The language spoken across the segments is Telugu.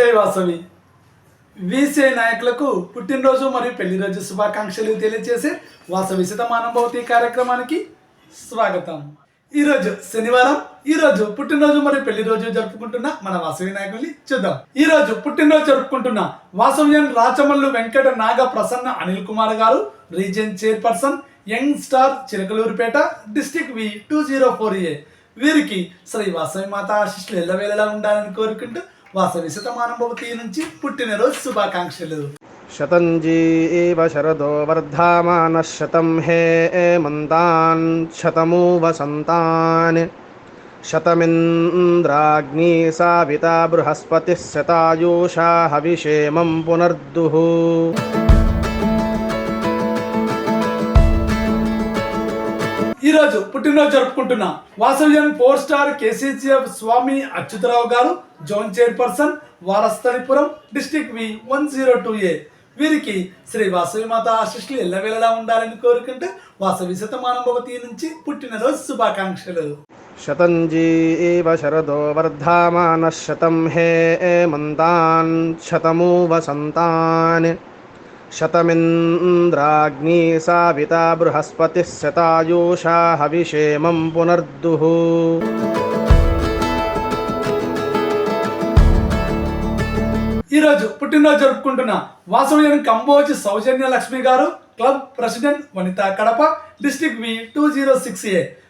జై వాసవి వీసీఐ నాయకులకు పుట్టినరోజు మరియు పెళ్ళిరోజు శుభాకాంక్షలు తెలియజేసే వాసవి శతమానుభవతి కార్యక్రమానికి స్వాగతం. ఈరోజు శనివారం ఈ రోజు పుట్టినరోజు మరియు పెళ్ళి రోజు జరుపుకుంటున్న మన వాసవి నాయకుల్ని చూద్దాం. ఈ రోజు పుట్టినరోజు జరుపుకుంటున్న వాసవ్యన్ రాచమల్లు వెంకట నాగ ప్రసన్న అనిల్ కుమార్ గారు region chairperson young star Chilakaluripet district V two zero four A. వీరికి శ్రీ వాసవి మాత ఆశిష్లు ఎల్లవేళలా ఉండాలని కోరుకుంటూ వాసవి శతమానంభవతి నుంచి పుట్టినరోజు శుభాకాంక్షలు. శతంజీ ఏవ శరదో వర్ధమాన శతం హే మంతాన్ శతమూ వసంతాన్ శతమింద్రాగ్ని సావిత బృహస్పతిः శతాయూషా హవిషేమం పునర్దుః. ఈరోజు పుట్టినరోజు జరుపుకుంటున్న వాసవ్యం four star KCCF Swami Achyutarao గారు zone chairperson Vanasthalipuram district V one zero two A. వీరికి శ్రీ వాసవి మాత ఆశిష్లు ఎల్లవేళలా ఉండాలని కోరుకుంటే వాసవి శతమానభవతి నుంచి పుట్టినరోజు శుభాకాంక్షలు. శతంజీ ఏవ శరదో వర్ధమాన శతం హే మంతాన్ శతము వసంతాన్ शतमिन्द्राग्नी साविता बृहस्पतिः शतायुषा हविषेमं पुनर्दुः ఈ రోజు పుట్టినరోజు జరుపుకుంటున్న వాసవ్యన్ కంబోజ్ సౌజన్య లక్ష్మి గారు club president Vanitha Kadapa district V two zero six A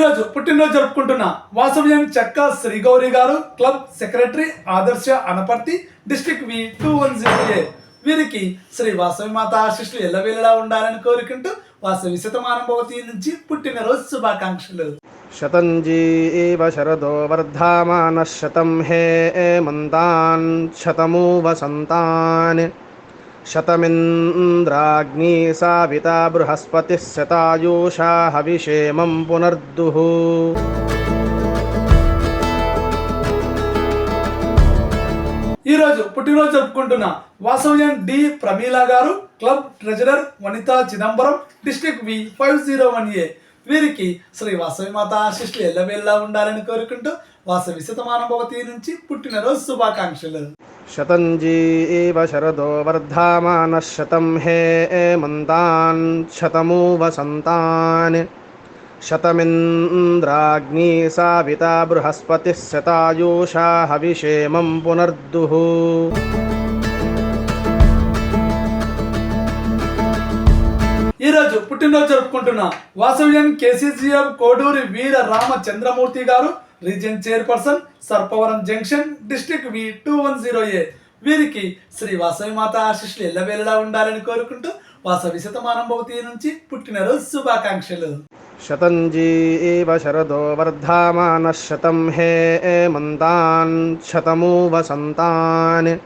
ఈరోజు పుట్టినరోజు జరుపుకుంటున్న వాసవ్యం చెక్క శ్రీగౌరి గారు club secretary Adarsha Anaparthi district V two one zero A. వీరికి శ్రీ వాసవి మాత ఆశిష్లు ఎల్లవేళలా ఉండాలని కోరుకుంటూ వాసవి శతమానుభవతి నుంచి పుట్టినరోజు శుభాకాంక్షలు. శతంజీ శరదో వర్ధమాన శతం హే మంతాన్ శతమూ వసంతాన్ शतमिन्द्राग्नी साविता बृहस्पतिः शतायुषा हविषेमं पुनर्दुः ఈ రోజు పుట్టినరోజు జరుపుకుంటున్న వాసవ్యం డి ప్రమీల గారు club treasurer Vanitha Chidambaram district V five zero one A వీరికి శ్రీ వాసవి మాత ఆశిష్లు ఎల్లవేళ్ళ ఉండాలని కోరుకుంటూ వాసవి శతమానుభవతి నుంచి పుట్టినరోజు శుభాకాంక్షలు. శతంజీ శరదో వర్ధమాన శతం హే మంతాన్ శతమూ వసంతాన్ శతమింద్రాగ్ని సావిత బృహస్పతి శతాయూషా హవిషేమం పునర్దుః. ఈరోజు పుట్టినరోజు జరుపుకుంటున్న వాసవ్యం కేసీసీఎం కోడూరి వీర రామచంద్రమూర్తి గారు region chairperson Sarpavaram junction district V two one zero A. వీరికి శ్రీ వాసవి మాత ఆశిష్లు ఎల్లవేళలా ఉండాలని కోరుకుంటూ వాసవి శతమానంభవతి నుంచి పుట్టినరోజు శుభాకాంక్షలు. శతంజీ శరదో వర్ధమాన శతం హే మంతాన్ శతమూ వసంతాన్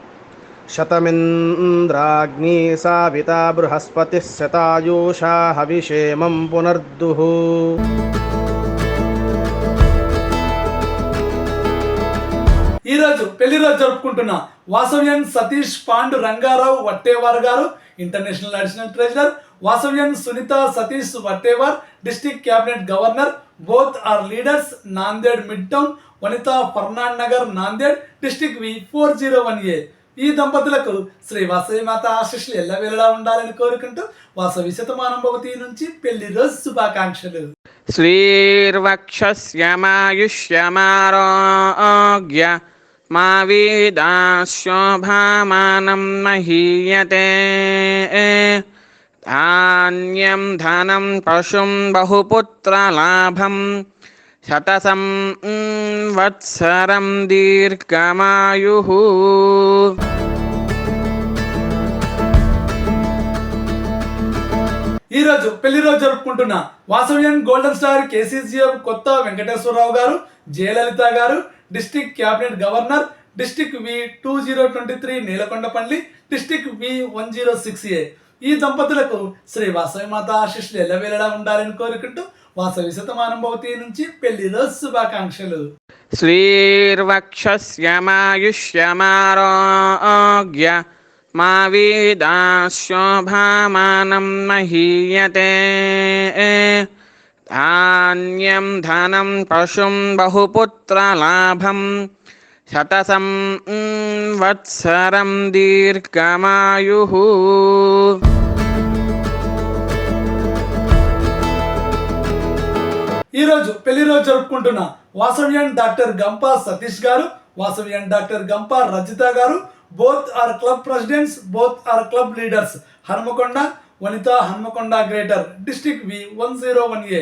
శతమింద్రాగ్ని సావిత బృహస్పతి శతాయూషా హవిషేమం పునర్దుః. రోజు పెళ్ళి రోజు జరుపుకుంటున్న వాసవ్యన్ సతీష్ పాండు రంగారావు వట్టేవార్ గారు international additional treasurer వాసవ్యన్ Sunitha Satish Vattewar district cabinet governor both are leaders Nanded midtown Vanitha Farnand Nagar Nanded district V four zero one A. ఈ దంపతులకు శ్రీ వాసవి మాత ఎలా విలడా ఉండాలని కోరుకుంటూ వాసవి శతమానంభవతి నుంచి పెళ్ళి రోజు శుభాకాంక్షలు. శ్రీర్వక్ష మా వీదాశోభామానం మహీయతే ధాన్యం ధనం పశుం బహుపుత్రలాభం శతసం వత్సరం దీర్ఘమాయు రోజు పెళ్ళి రోజు జరుపుకుంటున్న వాసవ్యన్ గోల్డెన్ స్టార్ కేసీసీఎఫ్ కొత్త వెంకటేశ్వరరావు గారు జయలలిత గారు district cabinet governor district V two zero twenty three Neelakondapalli district V one zero six A. ఈ దంపతులకు శ్రీ వాసవి మాత ఆశిష్లు ఎల్లవేళలా ఉండాలని కోరుకుంటూ వాసవి శతమానం భవతి నుంచి పెళ్ళి రోజు శుభాకాంక్షలు. శ్రీర్వక్షమాయుష్యమారోగ్య మా వీదాశోభామానం మహీయతే. ధాన్యం ధనం పశుం బహుపుత్రలాభం శతసం వత్సరం దీర్ఘమాయు ఈరోజు పెళ్ళి రోజు జరుపుకుంటున్న వాసవ్యాన్ డాక్టర్ గంపా సతీష్ గారు వాసవ్యాన్ డాక్టర్ గంపా రజిత గారు both are club presidents both are club leaders Hanumakonda Vanitha Hanumakonda greater district V one zero one A.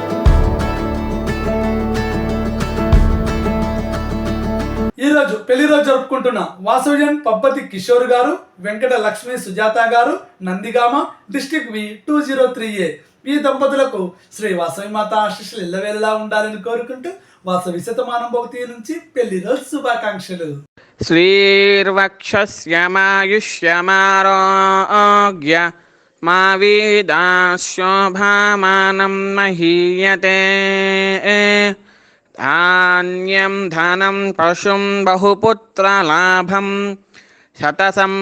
జరుపుకుంటున్న. వాసవ్యన్ పబ్బతి కిషోర్ గారు వెంకట లక్ష్మి సుజాత గారు Nandigama district V two zero three A. ఈ దంపతులకు శ్రీ వాసవి మాత ఆశీస్సులు ఎల్లవేళలా ఉండాలని కోరుకుంటూ వాసవి శతమానం భవతి నుంచి పెళ్ళి రోజు శుభాకాంక్షలు. శ్రీర్వక్షమాయుష్యమారోగ్య మా వీదాశోభామానం మహీయతే. ధాన్యం ధనం పశుం బహుపుత్రలాభం శతసం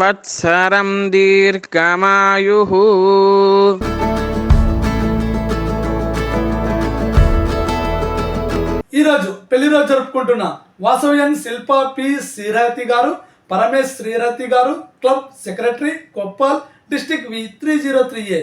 వత్సరం దీర్ఘమాయు ఈరోజు పెళ్ళిరోజు జరుపుకుంటున్న వాసవ్యన్ శిల్ప పి. శ్రీరతి గారు పరమేశ్ శ్రీరతి గారు club secretary Koppal district V three zero three A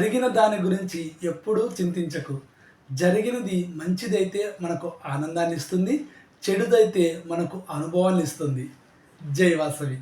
జరిగిన దాని గురించి ఎప్పుడూ చింతించకు. జరిగినది మంచిదైతే మనకు ఆనందాన్ని ఇస్తుంది చెడుదైతే మనకు అనుభవాన్ని ఇస్తుంది. జై వాసవి.